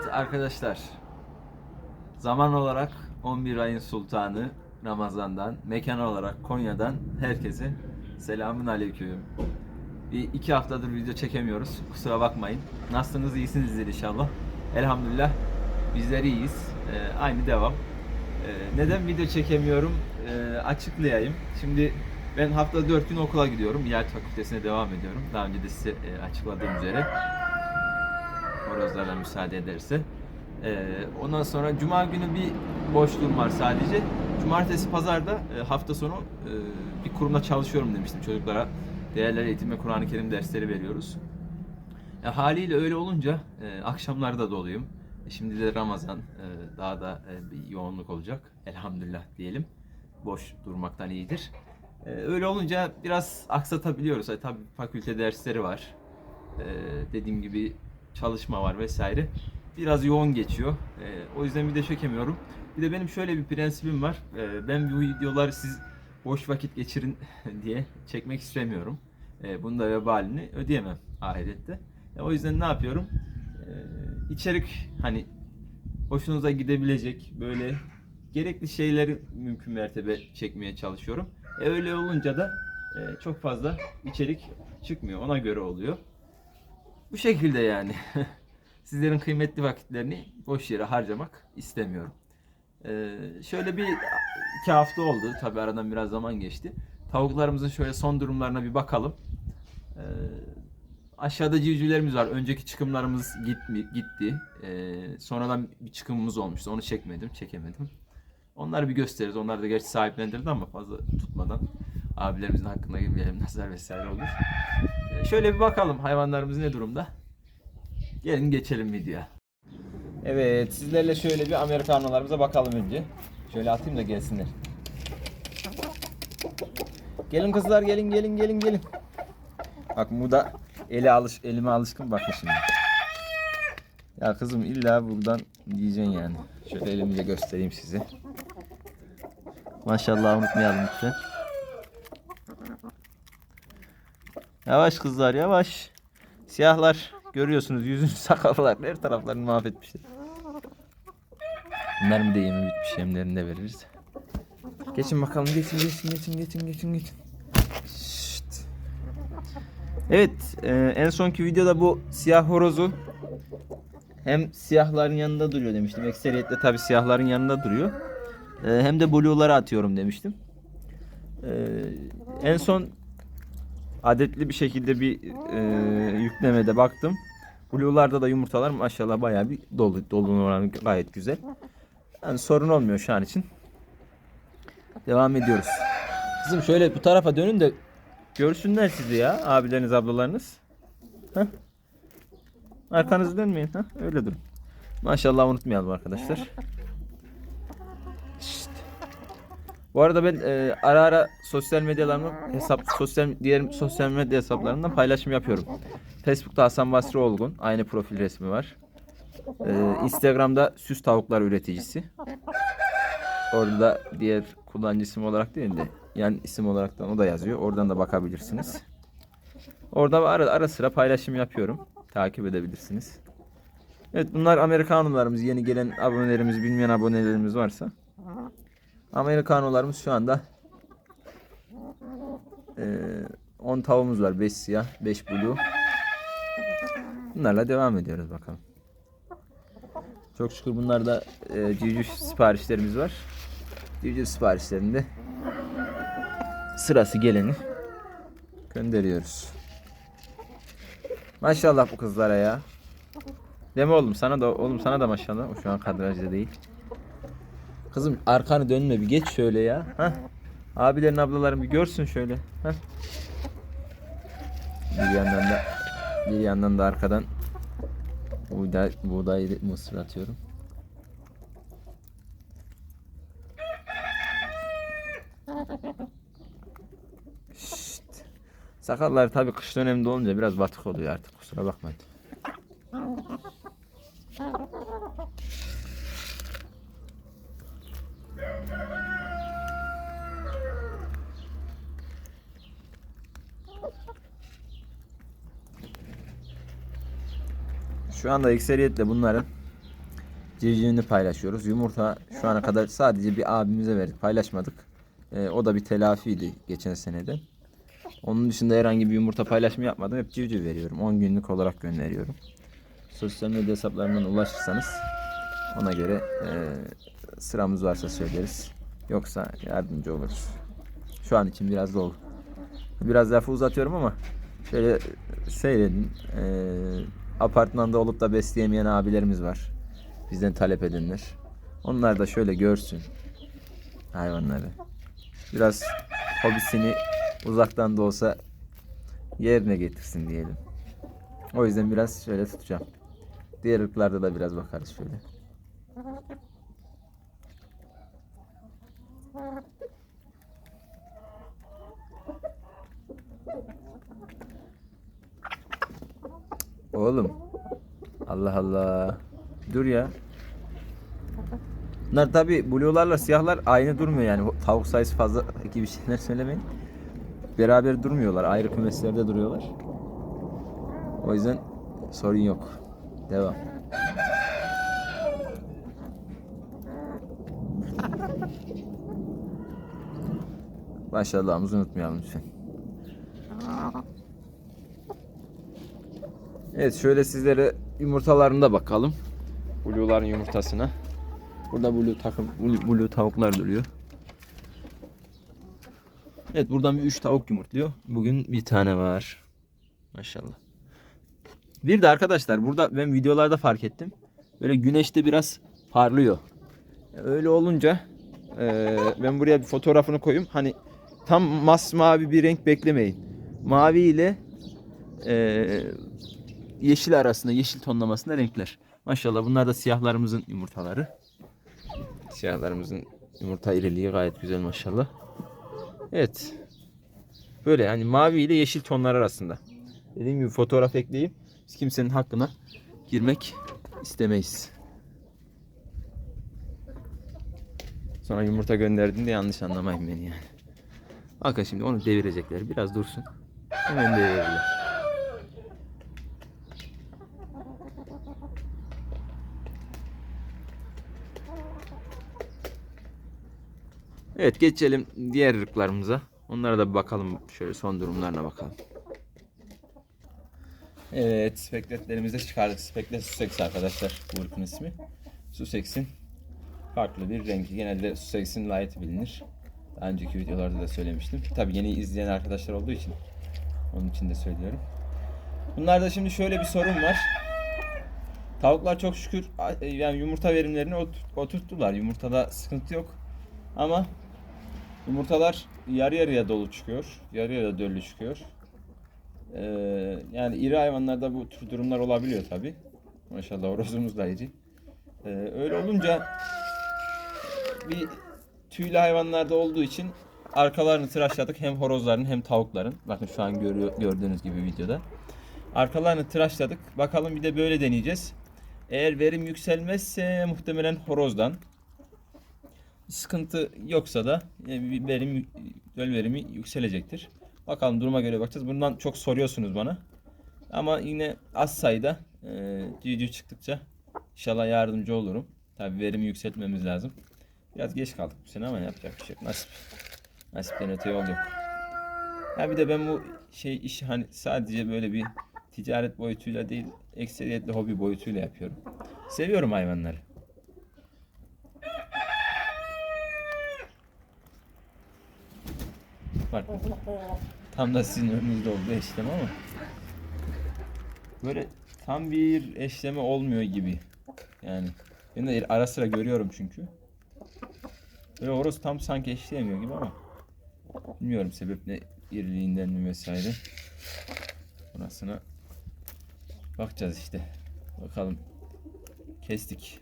Evet arkadaşlar. Zaman olarak 11 ayın sultanı Ramazan'dan, mekan olarak Konya'dan herkese selamun aleyküm. Bir iki haftadır video çekemiyoruz. Kusura bakmayın. Nasılsınız? İyisinizdir inşallah. Elhamdülillah bizler iyiyiz. Ee, aynı devam. Ee, neden video çekemiyorum? Ee, açıklayayım. Şimdi ben haftada 4 gün okula gidiyorum. İlahiyat Fakültesine devam ediyorum. Daha önce de size e, açıkladığım üzere horozlarla müsaade ederse. Ee, ondan sonra cuma günü bir boşluğum var sadece. Cumartesi pazarda e, hafta sonu e, bir kurumda çalışıyorum demiştim çocuklara. Değerler eğitim ve Kur'an-ı Kerim dersleri veriyoruz. E, haliyle öyle olunca e, akşamları da doluyum. E, şimdi de Ramazan e, daha da e, bir yoğunluk olacak. Elhamdülillah diyelim. Boş durmaktan iyidir. E, öyle olunca biraz aksatabiliyoruz. E, tabii fakülte dersleri var. E, dediğim gibi çalışma var vesaire. Biraz yoğun geçiyor. Ee, o yüzden video çekemiyorum. Bir de benim şöyle bir prensibim var. Ee, ben bu videoları siz boş vakit geçirin diye çekmek istemiyorum. Ee, bunun da vebalini ödeyemem ahirette. E, o yüzden ne yapıyorum? Ee, içerik hani hoşunuza gidebilecek böyle gerekli şeyleri mümkün mertebe çekmeye çalışıyorum. E, öyle olunca da e, çok fazla içerik çıkmıyor. Ona göre oluyor. Bu şekilde yani. Sizlerin kıymetli vakitlerini boş yere harcamak istemiyorum. Ee, şöyle bir iki hafta oldu. Tabi aradan biraz zaman geçti. Tavuklarımızın şöyle son durumlarına bir bakalım. Ee, aşağıda civcivlerimiz var. Önceki çıkımlarımız gitti. gitti. Ee, sonradan bir çıkımımız olmuştu. Onu çekmedim, çekemedim. Onları bir gösteririz. Onlar da gerçi sahiplendirdi ama fazla tutmadan abilerimizin hakkında girmeyelim nazar vesaire olur. Şöyle bir bakalım hayvanlarımız ne durumda. Gelin geçelim videoya. Evet sizlerle şöyle bir Amerikanolarımıza bakalım önce. Şöyle atayım da gelsinler. Gelin kızlar gelin gelin gelin gelin. Bak Muda eli alış elime alışkın bakın şimdi. Ya kızım illa buradan diyeceksin yani. Şöyle elimi de göstereyim size. Maşallah unutmayalım lütfen. Yavaş kızlar yavaş. Siyahlar görüyorsunuz yüzünü sakallar her taraflarını mahvetmişler. Bunların da yemi bitmiş yemlerini de veririz. Geçin bakalım geçin geçin geçin geçin geçin geçin. Şşt. Evet e, en sonki videoda bu siyah horozu hem siyahların yanında duruyor demiştim. Ekseriyetle tabi siyahların yanında duruyor. E, hem de blue'lara atıyorum demiştim. E, en son adetli bir şekilde bir e, yüklemede baktım. Blue'larda da yumurtalar maşallah bayağı bir dolu. Dolunun oranı gayet güzel. Yani sorun olmuyor şu an için. Devam ediyoruz. Kızım şöyle bu tarafa dönün de görsünler sizi ya abileriniz ablalarınız. Heh. Arkanızı dönmeyin. Heh. Öyle durun. Maşallah unutmayalım arkadaşlar. Şşt. Bu arada ben e, ara ara sosyal medyalarımı hesap sosyal diğer sosyal medya hesaplarından paylaşım yapıyorum. Facebook'ta Hasan Basri Olgun aynı profil resmi var. E, Instagram'da süs tavuklar üreticisi. Orada diğer kullanıcı isim olarak değil de yani isim olarak da o da yazıyor. Oradan da bakabilirsiniz. Orada ara, ara sıra paylaşım yapıyorum. Takip edebilirsiniz. Evet bunlar Amerikanlılarımız. Yeni gelen abonelerimiz, bilmeyen abonelerimiz varsa. Amerikanolarımız şu anda eee 10 tavuğumuz var. 5 siyah, 5 blue. Bunlarla devam ediyoruz bakalım. Çok şükür bunlarda e, civciv siparişlerimiz var. Civciv siparişlerinde sırası geleni gönderiyoruz. Maşallah bu kızlara ya. Deme oğlum sana da oğlum sana da maşallah. O şu an kadrajda değil. Kızım arkanı dönme bir geç şöyle ya. Hah. Abilerin ablaların bir görsün şöyle. Hah. Bir yandan da bir yandan da arkadan buğday, buğday mısır atıyorum. Şşt. Sakallar tabii kış döneminde olunca biraz batık oluyor artık kusura bakmayın. Şu anda ekseriyetle bunların civcivini paylaşıyoruz. Yumurta şu ana kadar sadece bir abimize verdik. Paylaşmadık. Ee, o da bir telafiydi geçen senede. Onun dışında herhangi bir yumurta paylaşımı yapmadım. Hep civciv veriyorum. 10 günlük olarak gönderiyorum. Sosyal medya hesaplarından ulaşırsanız ona göre e, sıramız varsa söyleriz. Yoksa yardımcı oluruz. Şu an için biraz dolu. Biraz lafı uzatıyorum ama şöyle seyredin. E, apartmanda olup da besleyemeyen abilerimiz var. Bizden talep edenler. Onlar da şöyle görsün hayvanları. Biraz hobisini uzaktan da olsa yerine getirsin diyelim. O yüzden biraz şöyle tutacağım. Diğer ırklarda da biraz bakarız şöyle. Oğlum. Allah Allah. Dur ya. Bunlar tabi blue'larla siyahlar aynı durmuyor yani. Tavuk sayısı fazla gibi şeyler söylemeyin. Beraber durmuyorlar. Ayrı kümeslerde duruyorlar. O yüzden sorun yok. Devam. Maşallahımızı unutmayalım lütfen. Evet şöyle sizlere yumurtalarına bakalım. Blue'ların yumurtasına. Burada blue takım blue, blue tavuklar duruyor. Evet buradan bir 3 tavuk yumurtluyor. Bugün bir tane var. Maşallah. Bir de arkadaşlar burada ben videolarda fark ettim. Böyle güneşte biraz parlıyor. Öyle olunca eee, ben buraya bir fotoğrafını koyayım. Hani tam masmavi bir renk beklemeyin. Mavi ile eee, yeşil arasında, yeşil tonlamasında renkler. Maşallah bunlar da siyahlarımızın yumurtaları. Siyahlarımızın yumurta iriliği gayet güzel maşallah. Evet. Böyle yani mavi ile yeşil tonlar arasında. Dediğim gibi fotoğraf ekleyeyim. Biz kimsenin hakkına girmek istemeyiz. Sonra yumurta gönderdiğinde yanlış anlamayın beni yani. Bakın şimdi onu devirecekler. Biraz dursun. Hemen devirirler. Evet geçelim diğer ırklarımıza. Onlara da bir bakalım. Şöyle son durumlarına bakalım. Evet spekletlerimizi çıkardık. Speklet Sussex arkadaşlar bu ırkın ismi. Sussex'in farklı bir rengi. Genelde Sussex'in light bilinir. Daha önceki videolarda da söylemiştim. Tabi yeni izleyen arkadaşlar olduğu için onun için de söylüyorum. Bunlarda şimdi şöyle bir sorun var. Tavuklar çok şükür yani yumurta verimlerini ot- oturttular. Yumurtada sıkıntı yok. Ama yumurtalar yarı yarıya dolu çıkıyor. Yarı yarıya döllü çıkıyor. Ee, yani iri hayvanlarda bu tür durumlar olabiliyor tabi. Maşallah horozumuz da iri. Ee, öyle olunca bir tüylü hayvanlarda olduğu için arkalarını tıraşladık hem horozların hem tavukların. Bakın şu an görüyor, gördüğünüz gibi videoda. Arkalarını tıraşladık. Bakalım bir de böyle deneyeceğiz. Eğer verim yükselmezse muhtemelen horozdan. Sıkıntı yoksa da e, verim döl verimi yükselecektir. Bakalım duruma göre bakacağız. Bundan çok soruyorsunuz bana. Ama yine az sayıda e, çıktıkça inşallah yardımcı olurum. Tabi verimi yükseltmemiz lazım. Biraz geç kaldık bu sene ama yapacak bir şey yok. Nasip. Nasipten öte yol yok. Ya bir de ben bu şey iş hani sadece böyle bir ticaret boyutuyla değil, ekseriyetle hobi boyutuyla yapıyorum. Seviyorum hayvanları. Bak. Tam da sizin önünüzde oldu eşleme ama. Böyle tam bir eşleme olmuyor gibi. Yani ben de ara sıra görüyorum çünkü. Böyle horoz tam sanki eşleyemiyor gibi ama. Bilmiyorum sebep ne iriliğinden mi vesaire. Burasına bakacağız işte. Bakalım. Kestik.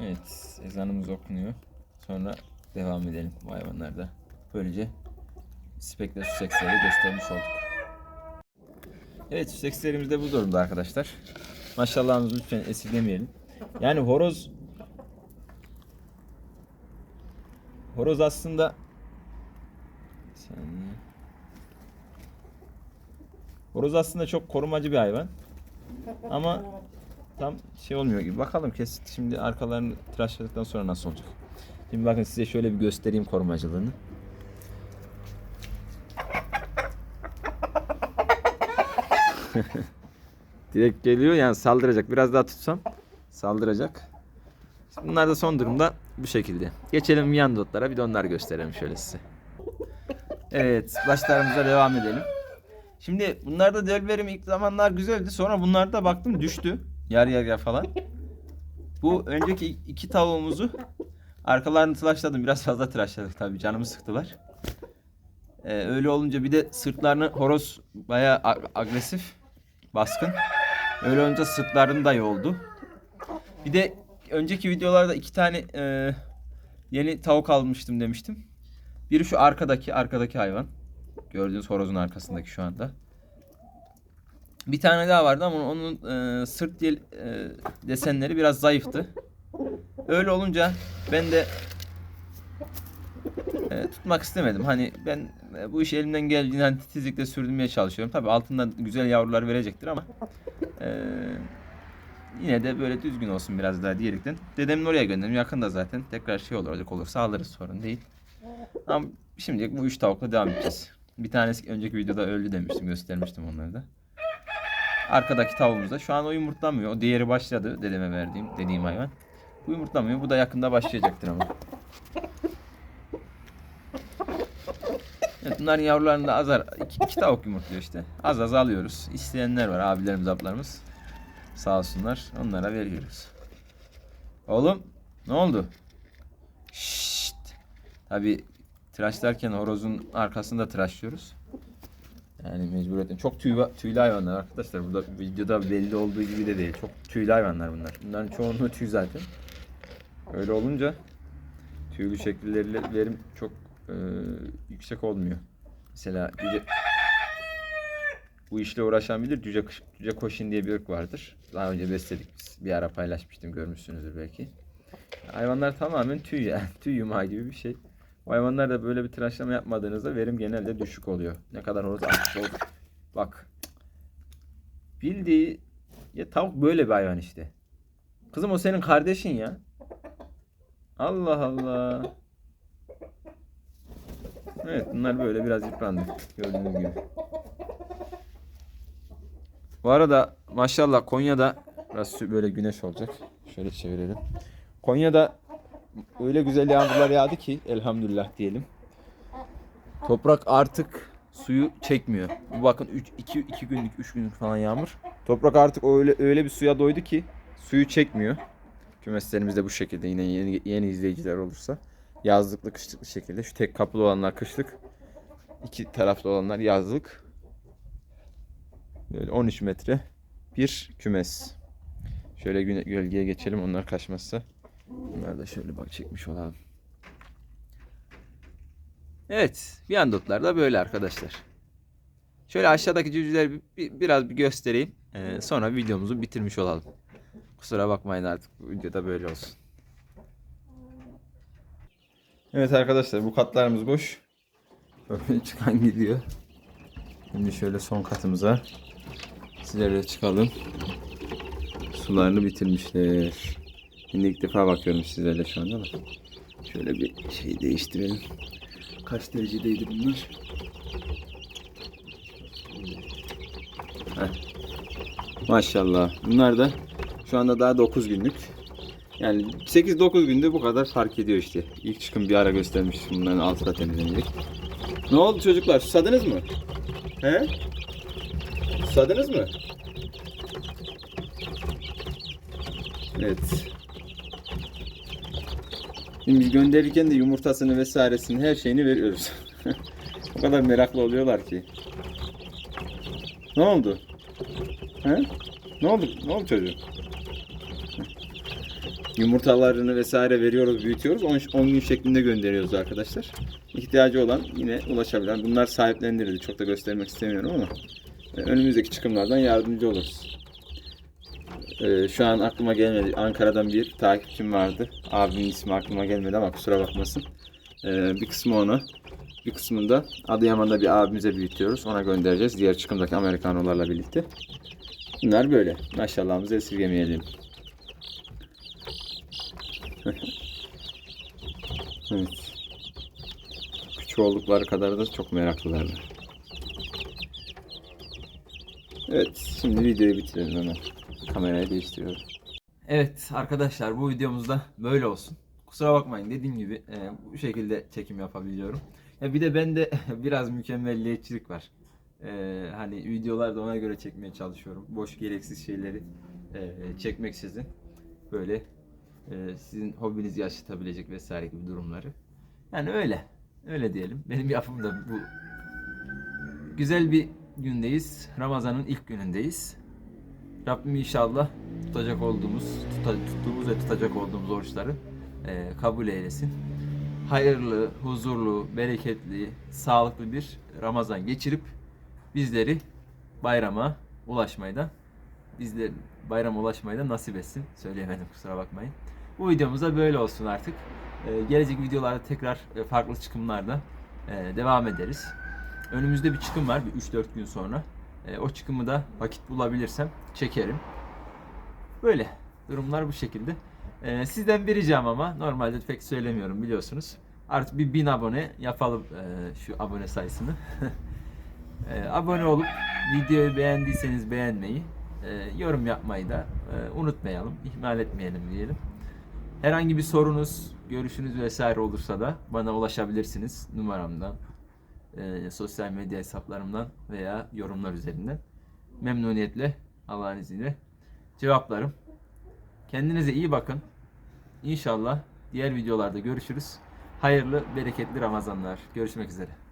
Evet, ezanımız okunuyor. Sonra devam edelim bu hayvanlarda. Böylece spekle süseksleri göstermiş olduk. Evet, süsekslerimiz de bu durumda arkadaşlar. Maşallahımızı lütfen esirgemeyelim. Yani horoz Horoz aslında saniye. Horoz aslında çok korumacı bir hayvan. Ama tam şey olmuyor gibi. Bakalım kesit şimdi arkalarını tıraşladıktan sonra nasıl olacak. Şimdi bakın size şöyle bir göstereyim korumacılığını. Direkt geliyor yani saldıracak. Biraz daha tutsam saldıracak. Bunlar da son durumda bu şekilde. Geçelim yan dotlara bir de onları gösterelim şöyle size. Evet başlarımıza devam edelim. Şimdi bunlarda döl verimi ilk zamanlar güzeldi. Sonra bunlarda baktım düştü. Yer yer yer falan. Bu önceki iki tavuğumuzu arkalarını tıraşladım. Biraz fazla tıraşladık tabii. Canımı sıktılar. Ee, öyle olunca bir de sırtlarını horoz bayağı a- agresif, baskın. Öyle olunca sırtlarını da yoldu. Bir de önceki videolarda iki tane e, yeni tavuk almıştım demiştim. Biri şu arkadaki, arkadaki hayvan. Gördüğünüz horozun arkasındaki şu anda. Bir tane daha vardı ama onun e, sırt e, desenleri biraz zayıftı. Öyle olunca ben de e, tutmak istemedim. Hani ben e, bu işi elimden geldiğinden hani titizlikle sürdürmeye çalışıyorum. Tabii altından güzel yavrular verecektir ama e, yine de böyle düzgün olsun biraz daha diyerekten. Dedemin oraya gönderdim. Yakında zaten. Tekrar şey olur olacak olursa alırız sorun değil. Ama şimdilik bu üç tavukla devam edeceğiz. Bir tanesi önceki videoda öldü demiştim. Göstermiştim onları da. Arkadaki tavuğumuz da şu an o yumurtlamıyor. O diğeri başladı dedeme verdiğim dediğim hayvan. Bu yumurtlamıyor. Bu da yakında başlayacaktır ama. Evet, bunların yavrularını da azar iki, iki tavuk yumurtluyor işte. Az az alıyoruz. İsteyenler var abilerimiz ablarımız. Sağ olsunlar. Onlara veriyoruz. Oğlum ne oldu? Şşt. Tabi tıraşlarken horozun arkasında tıraşlıyoruz. Yani mecburiyetten. Çok tüy, tüylü hayvanlar arkadaşlar. Burada videoda belli olduğu gibi de değil. Çok tüylü hayvanlar bunlar. Bunların çoğunluğu tüy zaten. Öyle olunca tüylü şekilleriyle verim çok e, yüksek olmuyor. Mesela cüce, bu işle uğraşan bilir. Cüce, cüce koşin diye bir ırk vardır. Daha önce besledik biz. Bir ara paylaşmıştım görmüşsünüzdür belki. Hayvanlar tamamen tüy yani. Tüy yumağı gibi bir şey. Bu hayvanlar da böyle bir tıraşlama yapmadığınızda verim genelde düşük oluyor. Ne kadar horoz açık ol. Bak. Bildiği ya tavuk böyle bir hayvan işte. Kızım o senin kardeşin ya. Allah Allah. Evet bunlar böyle biraz yıprandı. Gördüğünüz gibi. Bu arada maşallah Konya'da biraz böyle güneş olacak. Şöyle çevirelim. Konya'da öyle güzel yağmurlar yağdı ki elhamdülillah diyelim. Toprak artık suyu çekmiyor. Bu bakın 3 2 2 günlük 3 günlük falan yağmur. Toprak artık öyle öyle bir suya doydu ki suyu çekmiyor. Kümeslerimiz de bu şekilde yine yeni, yeni izleyiciler olursa yazlıklı kışlıklı şekilde şu tek kapılı olanlar kışlık iki taraflı olanlar yazlık. Böyle 13 metre bir kümes. Şöyle gölgeye geçelim onlar kaçmazsa. Bunları da şöyle bak çekmiş olalım. Evet Viyandotlar da böyle arkadaşlar. Şöyle aşağıdaki cücüleri bir- biraz bir göstereyim. Ee, sonra videomuzu bitirmiş olalım kusura bakmayın artık bu videoda böyle olsun Evet arkadaşlar bu katlarımız boş. Böyle çıkan gidiyor. Şimdi şöyle son katımıza sizlerle çıkalım. Sularını bitirmişler. Şimdi ilk defa bakıyorum sizlerle şu anda da. Şöyle bir şey değiştirelim. Kaç derecedeydi bunlar? Heh. Maşallah. Bunlar da şu anda daha 9 günlük. Yani 8-9 günde bu kadar fark ediyor işte. İlk çıkım bir ara göstermiştim bunların altı da temizlenecek. Ne oldu çocuklar? Susadınız mı? He? Susadınız mı? Evet. Şimdi biz gönderirken de yumurtasını vesairesini her şeyini veriyoruz. o kadar meraklı oluyorlar ki. Ne oldu? He? Ne oldu? Ne oldu çocuğum? Yumurtalarını vesaire veriyoruz, büyütüyoruz. 10, 10 gün şeklinde gönderiyoruz arkadaşlar. İhtiyacı olan yine ulaşabilir. Bunlar sahiplendirildi. Çok da göstermek istemiyorum ama e, önümüzdeki çıkımlardan yardımcı oluruz. E, şu an aklıma gelmedi. Ankara'dan bir takipçim vardı. Abimin ismi aklıma gelmedi ama kusura bakmasın. E, bir kısmı ona. Bir kısmını da Adıyaman'da bir abimize büyütüyoruz. Ona göndereceğiz. Diğer çıkımdaki Amerikanolarla birlikte. Bunlar böyle. Maşallahımızı esirgemeyelim. Evet. Küçük oldukları kadar da çok meraklılardır. Evet, şimdi videoyu bitirelim hemen. Kamerayı değiştiriyorum. Evet arkadaşlar bu videomuzda böyle olsun. Kusura bakmayın dediğim gibi e, bu şekilde çekim yapabiliyorum. Ya bir de bende biraz mükemmelliyetçilik var. E, hani videolarda ona göre çekmeye çalışıyorum. Boş gereksiz şeyleri e, çekmeksizin böyle e, sizin hobinizi yaşatabilecek vesaire gibi durumları. Yani öyle. Öyle diyelim. Benim yapım da bu. Güzel bir gündeyiz. Ramazan'ın ilk günündeyiz. Rabbim inşallah tutacak olduğumuz, tuta- tuttuğumuz ve tutacak olduğumuz oruçları e, kabul eylesin. Hayırlı, huzurlu, bereketli, sağlıklı bir Ramazan geçirip bizleri bayrama ulaşmayı da bizler bayrama ulaşmayı da nasip etsin. Söyleyemedim kusura bakmayın. Bu videomuzda böyle olsun artık. E, gelecek videolarda tekrar e, farklı çıkımlarda e, devam ederiz. Önümüzde bir çıkım var bir 3-4 gün sonra. E, o çıkımı da vakit bulabilirsem çekerim. Böyle durumlar bu şekilde. Sizden bir ricam ama normalde pek söylemiyorum biliyorsunuz. Artık bir bin abone yapalım şu abone sayısını. Abone olup videoyu beğendiyseniz beğenmeyi, yorum yapmayı da unutmayalım, ihmal etmeyelim diyelim. Herhangi bir sorunuz, görüşünüz vesaire olursa da bana ulaşabilirsiniz numaramdan, e, sosyal medya hesaplarımdan veya yorumlar üzerinden. Memnuniyetle Allah'ın izniyle cevaplarım. Kendinize iyi bakın. İnşallah diğer videolarda görüşürüz. Hayırlı, bereketli Ramazanlar. Görüşmek üzere.